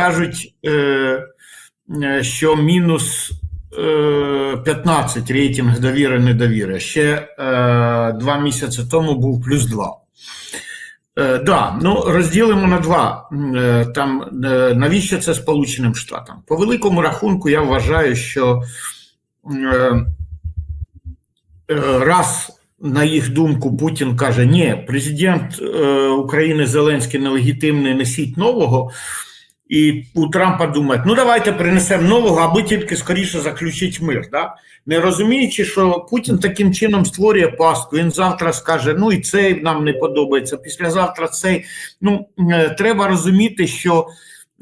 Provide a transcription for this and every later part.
кажуть, е, е, що мінус е, 15 рейтинг довіри недовіри. Ще е, два місяці тому був плюс 2. Е, да, ну розділимо на два. Е, Там е, навіщо це Сполученим Штатам? По великому рахунку, я вважаю, що е, е, раз на їх думку Путін каже: ні, президент е, України Зеленський нелегітимний, несіть нового. І у Трампа думають, ну давайте принесемо нового, аби тільки скоріше заключити мир. Да? Не розуміючи, що Путін таким чином створює пастку. Він завтра скаже: ну і цей нам не подобається. Післязавтра цей. Ну е, треба розуміти, що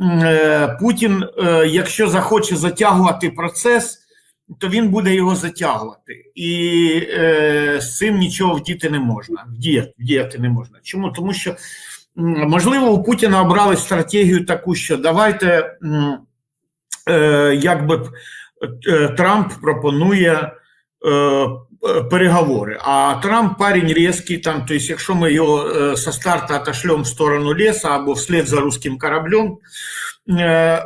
е, Путін, е, якщо захоче затягувати процес, то він буде його затягувати, і е, з цим нічого вдіти не можна. Вдіяти, вдіяти не можна. Чому? Тому що можливо у Путіна обрали стратегію таку, що давайте е, якби е, Трамп пропонує. е, Переговори, а Трамп парень різкий, там, то есть, якщо ми його со старта отошлем в сторону леса або вслед за русським кораблем,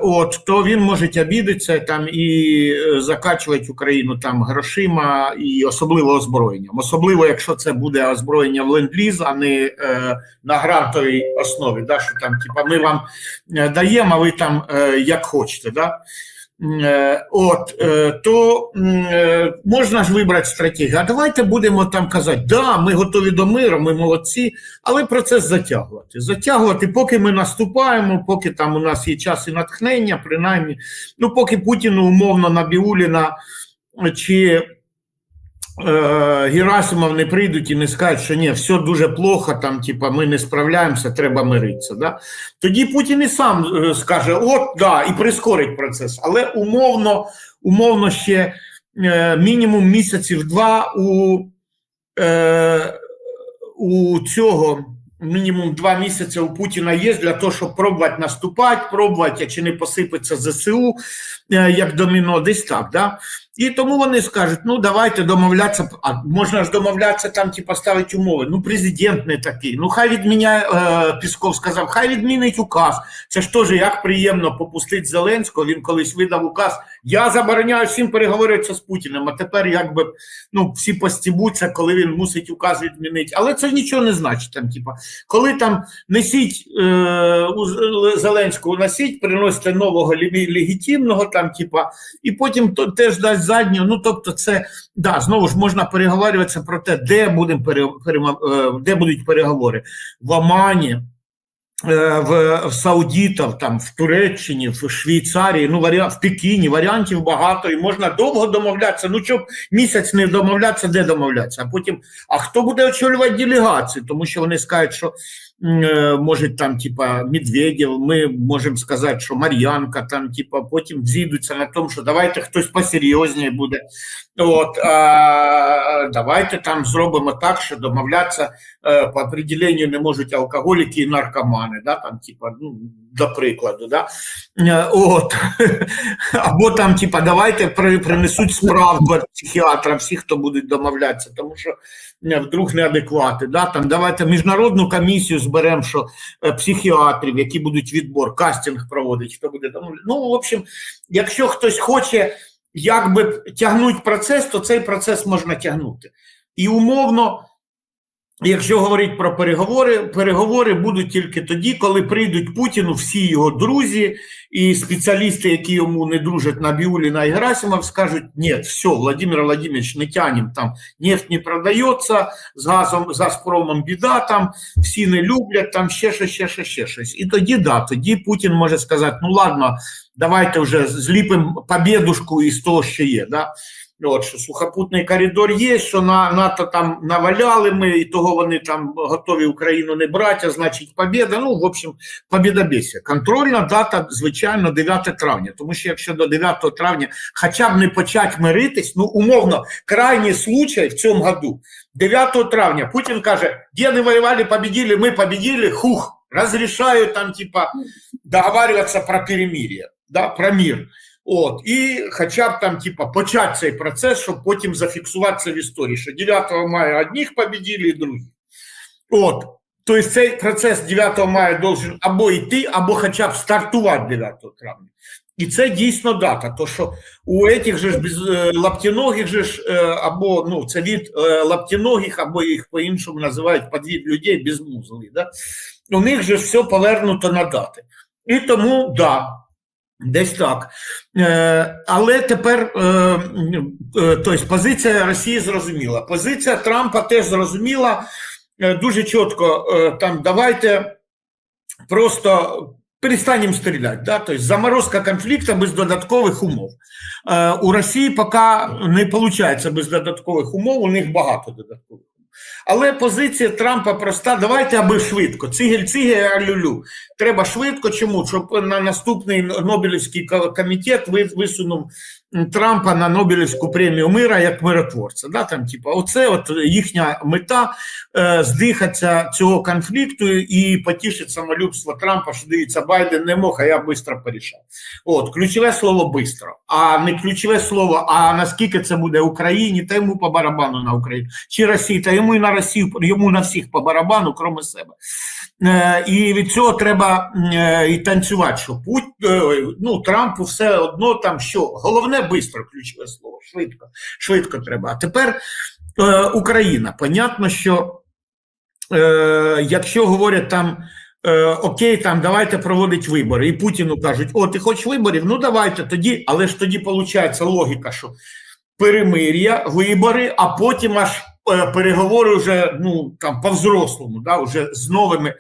от, то він може обідатися там і е, закачувати Україну там грошима і особливо озброєнням. Особливо, якщо це буде озброєння в ленд-ліз, а не е, на грантовій основі. Да, що там, типа, ми вам е, даємо, а ви там е, як хочете. Да? Е, От е, то е, можна ж вибрати стратегію. А давайте будемо там казати, да, ми готові до миру, ми молодці, але процес затягувати. Затягувати, поки ми наступаємо, поки там у нас є час і натхнення, принаймні, ну поки Путіну умовно на Біуліна чи Герасимов не прийдуть і не скажуть, що ні, все дуже плохо, там, типа, ми не справляємося, треба миритися. Да? Тоді Путін і сам е, скаже, от, да, і прискорить процес. Але умовно, умовно ще е, мінімум місяців два у, е, у цього. Мінімум два місяці у Путіна є для того, щоб пробувати наступати, пробувати, чи не посипеться ЗСУ е, як доміно, десь так. Да? І тому вони скажуть: ну давайте домовлятися. А можна ж домовлятися там, ті поставити умови. Ну, президент не такий. Ну, хай відміняє е, Пісков сказав, хай відмінить указ. Це ж теж як приємно попустити Зеленського. Він колись видав указ. Я забороняю всім переговоритися з Путіним. А тепер якби ну всі постібуться, коли він мусить указ відмінити. Але це нічого не значить. Там, типа, коли там несіть е, у З- Зеленського носіть, приносите нового легітимного, там, типа, і потім то теж дасть задню. Ну тобто, це да, знову ж можна переговорюватися про те, де будемо пере, перема- е, де будуть переговори в Омані. Е, В, в Саудітах, там в Туреччині, в Швейцарії, ну варіант в Пекіні варіантів багато, і можна довго домовлятися. Ну щоб місяць не домовлятися, де домовлятися. А потім, а хто буде очолювати делегації, Тому що вони скажуть, що може там, типа, Медведєв, ми можемо сказати, що Мар'янка, там, типа, потім зійдуться на тому, що давайте хтось посерйозніше буде. От, а, давайте там зробимо так, що домовлятися е, по определенню не можуть алкоголіки і наркомани, да, там, типа, ну, до прикладу, да. Е, От. Або там, типа, давайте принесуть справку від психіатра, всі, хто будуть домовлятися, тому що е, вдруг неадеквати. Да? Там, давайте міжнародну комісію зберемо, що е, психіатрів, які будуть відбор, кастинг проводить, хто буде домовлятися. Ну, в общем, якщо хтось хоче якби тягнути процес, то цей процес можна тягнути. І умовно, якщо говорити про переговори, переговори будуть тільки тоді, коли прийдуть Путіну всі його друзі і спеціалісти, які йому не дружать Набіуліна і Герасимов, скажуть: ні, все, Владимир Владимирович, не тянем, там нефть не продається, з газом, з Газпромом біда, там всі не люблять, там ще щось, ще щось, ще щось. І тоді да, тоді Путін може сказати: ну ладно, давайте вже зліпимо побєдушку із того, що є. Да? От, що сухопутний коридор є, що на НАТО там наваляли ми, і того вони там готові Україну не брати, а значить побєда. Ну, в общем, побєдобєсія. Контрольна дата, звичайно, 9 травня. Тому що якщо до 9 травня хоча б не почати миритись, ну, умовно, крайній случай в цьому году, 9 травня Путін каже, де не воювали, победили, ми победили, хух, розрішаю там, типа, договариваться про перемир'я, да, про мир. От, і хоча б там, типа, почати цей процес, щоб потім зафіксуватися в історії, що 9 мая одних победили і других. От. Тобто цей процес 9 мая должен або йти, або хоча б стартувати 9 травня. І це дійсно дата. То що у этих же ж без е, лаптіногих же ж е, або ну це від е, лаптіногих, або їх по-іншому називають подвід людей без музли. Да? У них же все повернуто на дати. І тому да. Десь так. Але тепер тобто, позиція Росії зрозуміла. Позиція Трампа теж зрозуміла дуже чітко. Е, там давайте просто перестанем стріляти. Да? Тобто заморозка конфлікту без додаткових умов. Е, у Росії поки не виходить без додаткових умов, у них багато додаткових. Але позиція Трампа проста: давайте аби швидко. Цигель-цигель, а-люлю. Треба швидко. Чому? Щоб на наступний Нобелівський комітет висунув Трампа на Нобелівську премію мира як миротворця. Да? Там, типу, оце от їхня мета е, здихатися цього конфлікту і потішить самолюбство Трампа, що дивіться, Байден не мог, а я швидко порішав. От, ключове слово бистро, а не ключове слово, а наскільки це буде Україні, та йому по барабану на Україну, чи Росії, та йому і на Росію, йому на всіх по барабану, крім себе. Е, і від цього треба е, і танцювати, що путь, е, ну, Трампу все одно там що. Головне бистро, ключове слово, швидко, швидко треба. А тепер е, Україна. Понятно, що е, якщо говорять там. Е, окей, там давайте проводити вибори. І Путіну кажуть: о, ти хочеш виборів? Ну давайте тоді, але ж тоді виходить логіка, що перемир'я, вибори, а потім аж е, переговори вже ну там по-взрослому, да, вже з новими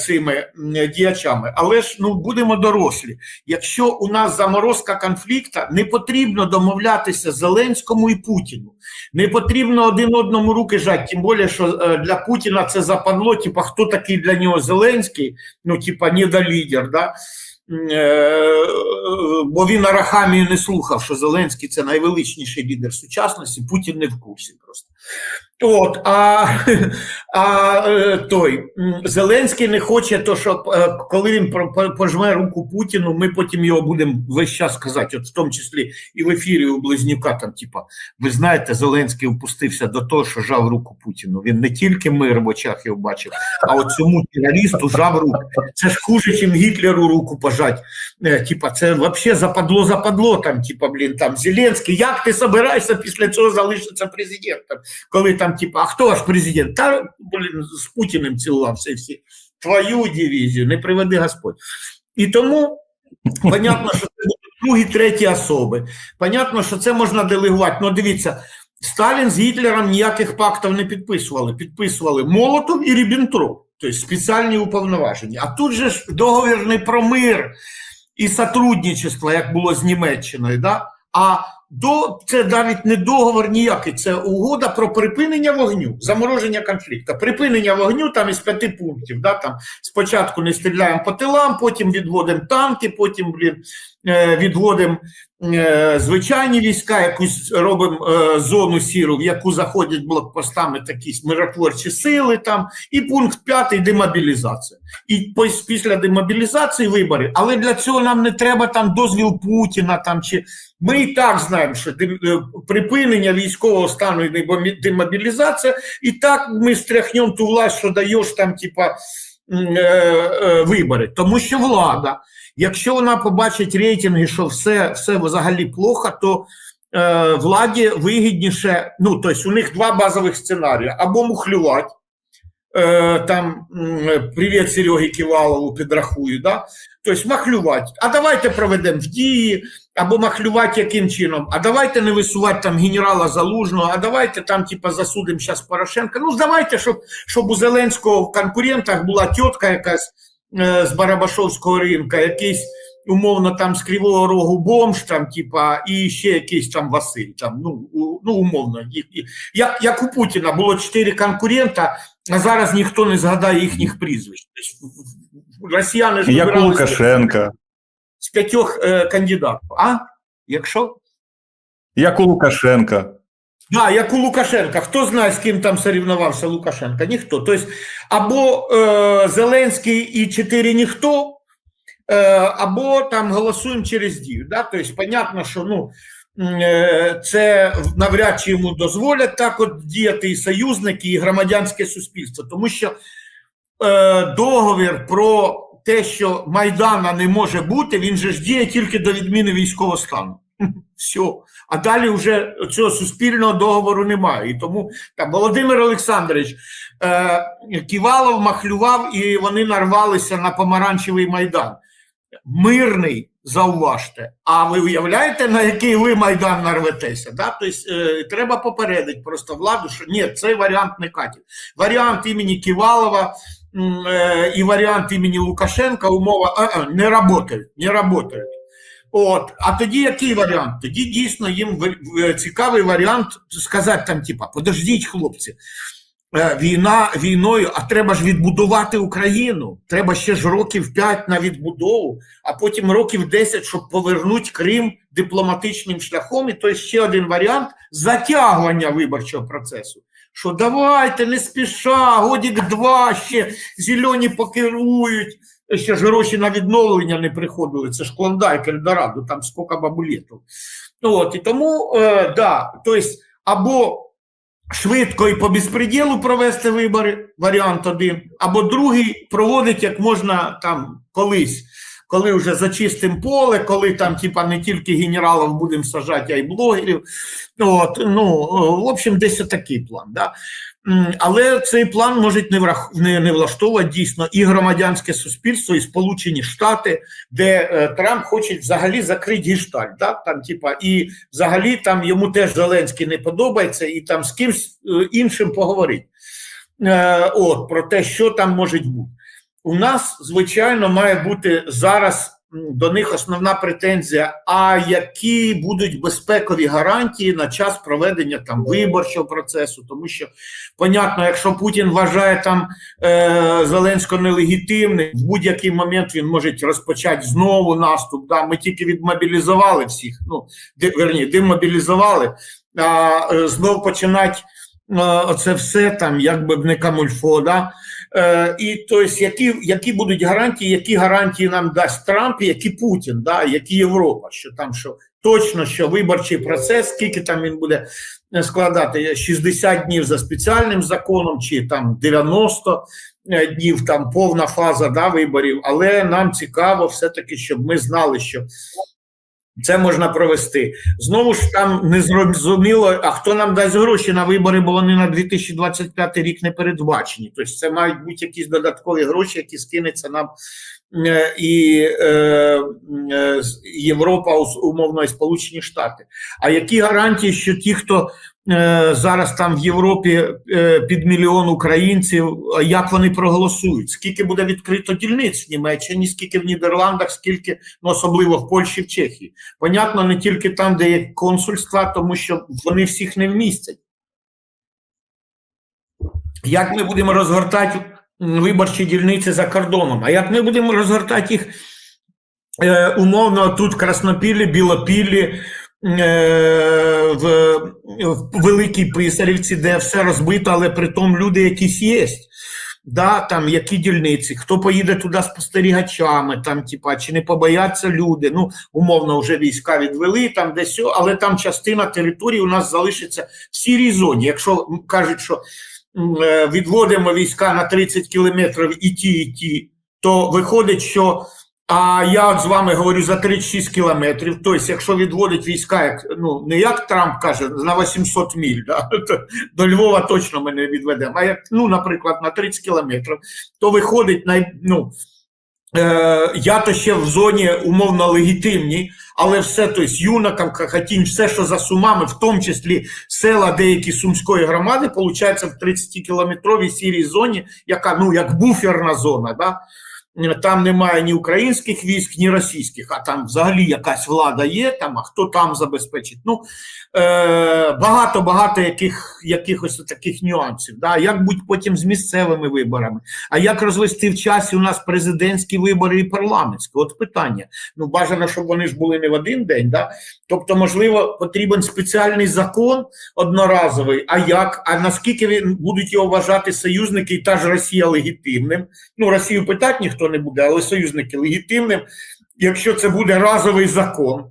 цими діячами. Але ж ну будемо дорослі. Якщо у нас заморозка конфлікту, не потрібно домовлятися Зеленському і Путіну. Не потрібно один одному руки жати, тим більше, що е, для Путіна це западло, типа хто такий для нього Зеленський, ну, типа, недолідер, да? Е, бо він Арахамію не слухав, що Зеленський це найвеличніший лідер сучасності, Путін не в курсі просто. От, а, а е, той Зеленський не хоче, то що е, коли він пожме руку Путіну, ми потім його будемо весь час казати, от в тому числі і в ефірі у Близнюка, там, типа, ви знаєте, Зеленський впустився до того, що жав руку Путіну. Він не тільки мир в очах його бачив, а от цьому терористу жав руку. Це ж хуже, ніж Гітлеру руку пожать. Е, Типа, це взагалі западло, западло там, типа, блін, там Зеленський, як ти собираєшся після цього залишитися президентом? Коли там, типа, а хто ж президент? Та, блін, з Путіним цілувався всі. Твою дивізію, не приведи Господь. І тому понятно, що це другі, треті особи. Понятно, що це можна делегувати. Ну, дивіться, Сталін з Гітлером ніяких пактів не підписували. Підписували Молотов і Ріббентроп, тобто спеціальні уповноваження. А тут же ж договір не про мир і сотрудничество, як було з Німеччиною. Да? А до це навіть не договор ніякий, це угода про припинення вогню, замороження конфлікту. Припинення вогню там із п'яти пунктів. Да? Там спочатку не стріляємо по тилам, потім відводимо танки, потім блін, відводимо е, звичайні війська, якусь робимо е, зону сіру, в яку заходять блокпостами такі миротворчі сили. Там, і пункт п'ятий демобілізація. І після демобілізації вибори. Але для цього нам не треба там дозвіл Путіна там чи. Ми і так знаємо, що е, припинення військового стану і демобілізація, і так ми стряхнемо ту власть, що даєш там, типа, е, е, вибори. Тому що влада, якщо вона побачить рейтинги, що все, все взагалі плохо, то е, владі вигідніше, ну, тобто у них два базових сценарії: або мухлювати. Е, Там привіт Серегі Ківалову підрахую, да? тобто махлювати. А давайте проведемо в дії, або махлювати яким чином, а давайте не висувати там генерала Залужного, а давайте там, типа, засудимо зараз Порошенка. Ну, давайте, щоб, щоб у Зеленського в конкурентах була тітка якась е, з Барабашовського ринка, якийсь умовно там з Кривого Рогу бомж, там, типа, і ще якийсь там Василь. Там, ну, ну умовно. Як, як у Путіна було чотири конкурента, а зараз ніхто не згадає їхніх прізвищ. Тобто, Росіяни ж Як Лукашенка. з п'ятьох е, кандидатів. А? Якщо? Як у Лукашенка. Да, як у Лукашенка. Хто знає, з ким там соревнувався Лукашенка? Ніхто. Тобто, або е, Зеленський і чотири ніхто, е, або там голосуємо через дію. Да? Тобто, понятно, що ну, це навряд чи йому дозволять так от діяти і союзники, і громадянське суспільство. Тому що е, договір про те, що Майдана не може бути, він же ж діє тільки до відміни військового стану. Все. А далі вже цього суспільного договору немає. І тому там Володимир Олександрович е, Ківалов махлював, і вони нарвалися на помаранчевий майдан. Мирний, зауважте. А ви уявляєте, на який ви майдан нарветеся? Да? Тобто, е, треба попередити просто владу, що ні, цей варіант не катить. Варіант імені Ківалова е, і варіант імені Лукашенка умова а, а, не працюють, не працюють. От, а тоді який варіант? Тоді дійсно їм в- цікавий варіант сказати там, типа, подождіть, хлопці, е, війна війною, а треба ж відбудувати Україну. Треба ще ж років 5 на відбудову, а потім років 10, щоб повернути Крим дипломатичним шляхом. І то ще один варіант затягування виборчого процесу. Що давайте не спіша, годік два ще зелені покерують. Ще ж гроші на відновлення не приходили. Це ж клондайк Ельдорадо, там скільки бабулетів. Ну, от, і тому, е, да, тобто, або швидко і по безпреділу провести вибори, варіант один, або другий проводить як можна там колись, коли вже зачистим поле, коли там, типа, не тільки генералів будемо сажати, а й блогерів. От, ну, в общем, десь такий план. Да? Але цей план може не, врах... не, не влаштовувати дійсно і громадянське суспільство, і Сполучені Штати, де е, Трамп хоче взагалі закрити гештальт. Да? Там, типа, і взагалі там йому теж Зеленський не подобається, і там з кимсь е, іншим поговорить. Е, от, про те, що там може бути. У нас, звичайно, має бути зараз до них основна претензія: а які будуть безпекові гарантії на час проведення там виборчого процесу, тому що понятно, якщо Путін вважає там е, Зеленського нелегітимним, в будь-який момент він може розпочати знову наступ. Да? Ми тільки відмобілізували всіх, ну де, верні, демобілізували, а е, знов починати. е, Оце все там, якби не камульфо, да? Е, і то есть, які, які будуть гарантії, які гарантії нам дасть Трамп, які Путін, да, які Європа, що там що точно що виборчий процес, скільки там він буде е, складати 60 днів за спеціальним законом, чи там 90 е, днів, там повна фаза да, виборів. Але нам цікаво все-таки, щоб ми знали, що це можна провести. Знову ж там не зрозуміло, а хто нам дасть гроші на вибори, бо вони на 2025 рік не передбачені. Тобто це мають бути якісь додаткові гроші, які скинеться нам е, і е, е, Європа, умовно, і Сполучені Штати. А які гарантії, що ті, хто зараз там в Європі е, під мільйон українців, як вони проголосують? Скільки буде відкрито дільниць в Німеччині, скільки в Нідерландах, скільки ну, особливо в Польщі, в Чехії? Понятно, не тільки там, де є консульства, тому що вони всіх не вмістять. Як ми будемо розгортати виборчі дільниці за кордоном? А як ми будемо розгортати їх е, умовно тут Краснопіллі, Білопіллі, е, в, в Великій Писарівці, де все розбито, але при тому люди якісь є. Да, там які дільниці, хто поїде туди спостерігачами, там, типа, чи не побояться люди. Ну, умовно, вже війська відвели, там десь, але там частина території у нас залишиться в сірій зоні. Якщо кажуть, що е, відводимо війська на 30 кілометрів і ті, і ті, то виходить, що а я з вами говорю за 36 кілометрів. Тобто, якщо відводить війська, як ну не як Трамп каже, на 800 міль, да, до Львова точно ми не відведемо. А як, ну, наприклад, на 30 кілометрів, то виходить най, ну, е, я то ще в зоні умовно легітимній, але все, тобто Юнаковка, Хатінь, все, що за сумами, в тому числі села деякі сумської громади, виходить в 30-кілометровій сірій зоні, яка ну як буферна зона. Да? Там немає ні українських військ, ні російських, а там взагалі якась влада є, там, а хто там забезпечить. Ну, е, багато багато яких, якихось таких нюансів. Да? Як бути потім з місцевими виборами? А як розвести в часі у нас президентські вибори і парламентські? От питання. Ну, бажано, щоб вони ж були не в один день. Да? Тобто, можливо, потрібен спеціальний закон одноразовий. А як? А наскільки будуть його вважати союзники і та ж Росія легітимним? Ну, Росію питати ніхто не буде, але союзники легітимним. Якщо це буде разовий закон,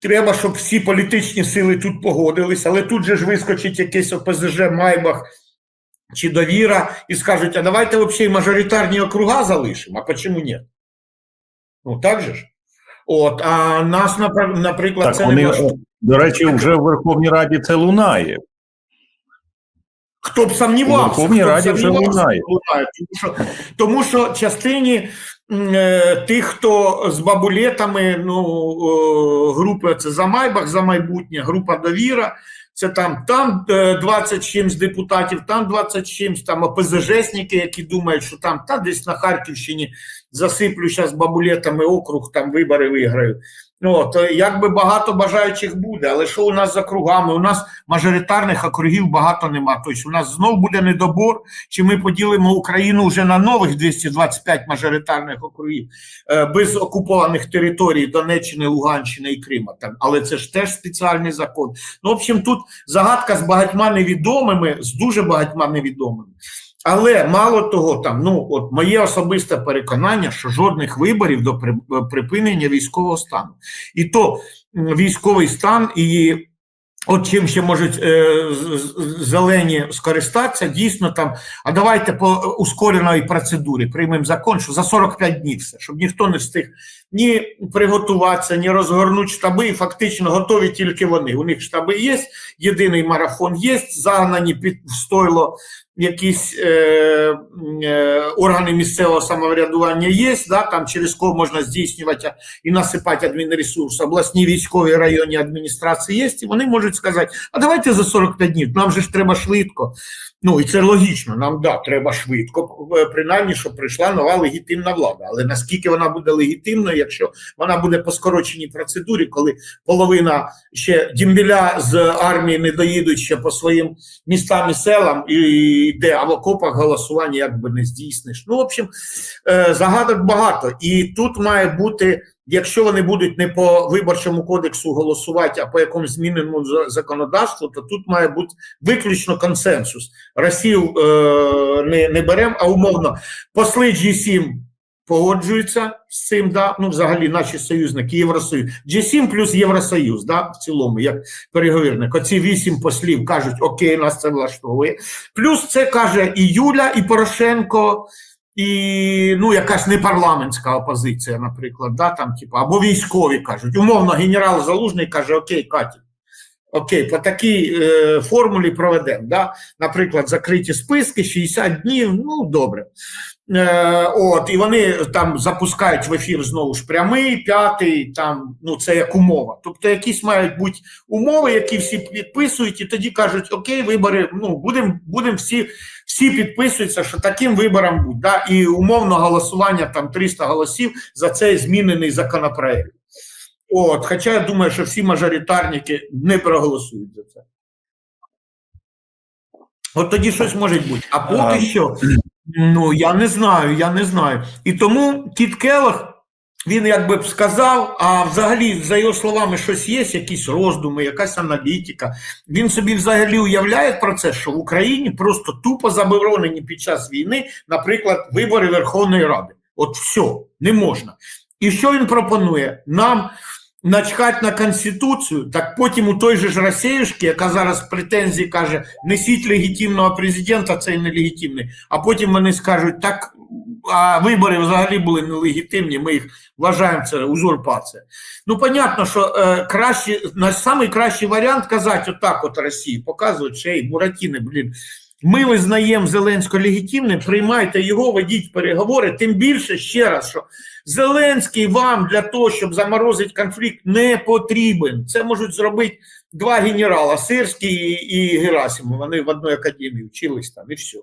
треба, щоб всі політичні сили тут погодились, але тут же ж вискочить якийсь ОПЗЖ Майбах чи довіра, і скажуть, а давайте взагалі мажоритарні округа залишимо, а чому ні? Ну так же ж. От, а нас, наприклад, Так це вони, не влаштовує. до речі, вже в Верховній Раді це лунає. Хто б? Верховній хто б Раді вже лунає. Тому що, тому що частині е, тих, хто з бабулетами, ну, е, групи це за Майбах, за майбутнє, група довіра. Це там, там е, 20 чимсь депутатів, там 20 чимсь, там ОПЗЖшники, які думають, що там та десь на Харківщині засиплю зараз бабулетами округ, там вибори виграю. Ну, е, якби багато бажаючих буде, але що у нас за кругами? У нас мажоритарних округів багато нема. Тобто у нас знов буде недобор, чи ми поділимо Україну вже на нових 225 мажоритарних округів е, без окупованих територій Донеччини, Луганщини і Крима. Там. Але це ж теж спеціальний закон. Ну, в общем, тут загадка з багатьма невідомими, з дуже багатьма невідомими. Але мало того, там ну от моє особисте переконання, що жодних виборів до припинення військового стану. І то військовий стан і от чим ще можуть е, зелені скористатися, дійсно там. А давайте по ускореної процедурі приймемо закон, що за 45 днів все, щоб ніхто не встиг ні приготуватися, ні розгорнути штаби. І фактично готові тільки вони. У них штаби є, єдиний марафон є, загнані під стойло якісь е, е, органи місцевого самоврядування є, да, там через кого можна здійснювати і насипати адмінресурс, обласні військові районні адміністрації є, і вони можуть сказати, а давайте за 45 днів, нам же ж треба швидко. Ну і це логічно, нам да, треба швидко, е, принаймні, щоб прийшла нова легітимна влада. Але наскільки вона буде легітимною, якщо вона буде по скороченій процедурі, коли половина ще дімбіля з армії не доїдуть ще по своїм містам і селам, і йде а в окопах голосування якби не здійсниш. Ну, в общем, е, загадок багато. І тут має бути, якщо вони будуть не по виборчому кодексу голосувати, а по якомусь зміненому законодавству, то тут має бути виключно консенсус. Росію е, не, не беремо, а умовно посли G7 погоджуються з цим, да? ну взагалі наші союзники, Євросоюз. G7 плюс Євросоюз, да? в цілому, як переговірник. Оці вісім послів кажуть, окей, нас це влаштовує. Плюс це каже і Юля, і Порошенко, і ну, якась непарламентська опозиція, наприклад, да? там, типу, або військові кажуть. Умовно, генерал Залужний каже, окей, Катя. Окей, по такій е, формулі проведемо. Да? Наприклад, закриті списки, 60 днів, ну добре. Е, от, і вони там запускають в ефір знову ж прямий, п'ятий, там, ну це як умова. Тобто якісь мають бути умови, які всі підписують, і тоді кажуть, окей, вибори, ну будемо будем всі, всі підписуються, що таким вибором будь. Да? І умовно голосування там 300 голосів за цей змінений законопроект. От, хоча я думаю, що всі мажоритарники не проголосують за це. От тоді щось може бути. А поки що, ну я не знаю, я не знаю. І тому Кіт Келлог, він якби б сказав, а взагалі, за його словами, щось є, якісь роздуми, якась аналітика. Він собі взагалі уявляє про це, що в Україні просто тупо заборонені під час війни, наприклад, вибори Верховної Ради. От все, не можна. І що він пропонує? Нам начхать на Конституцію, так потім у той же ж Росіюшки, яка зараз претензії каже, несіть легітимного президента, це нелегітимний, а потім вони скажуть, так а вибори взагалі були нелегітимні, ми їх вважаємо це узурпація. Ну, понятно, що е, краще, на самий кращий варіант казати отак от Росії, показують, що ей, Буратіни, блін, ми визнаємо Зеленського легітимним, приймайте його, ведіть переговори, тим більше ще раз, що Зеленський вам для того, щоб заморозити конфлікт, не потрібен. Це можуть зробити два генерала Сирський і, Герасимов. Вони в одній академії вчились там і все.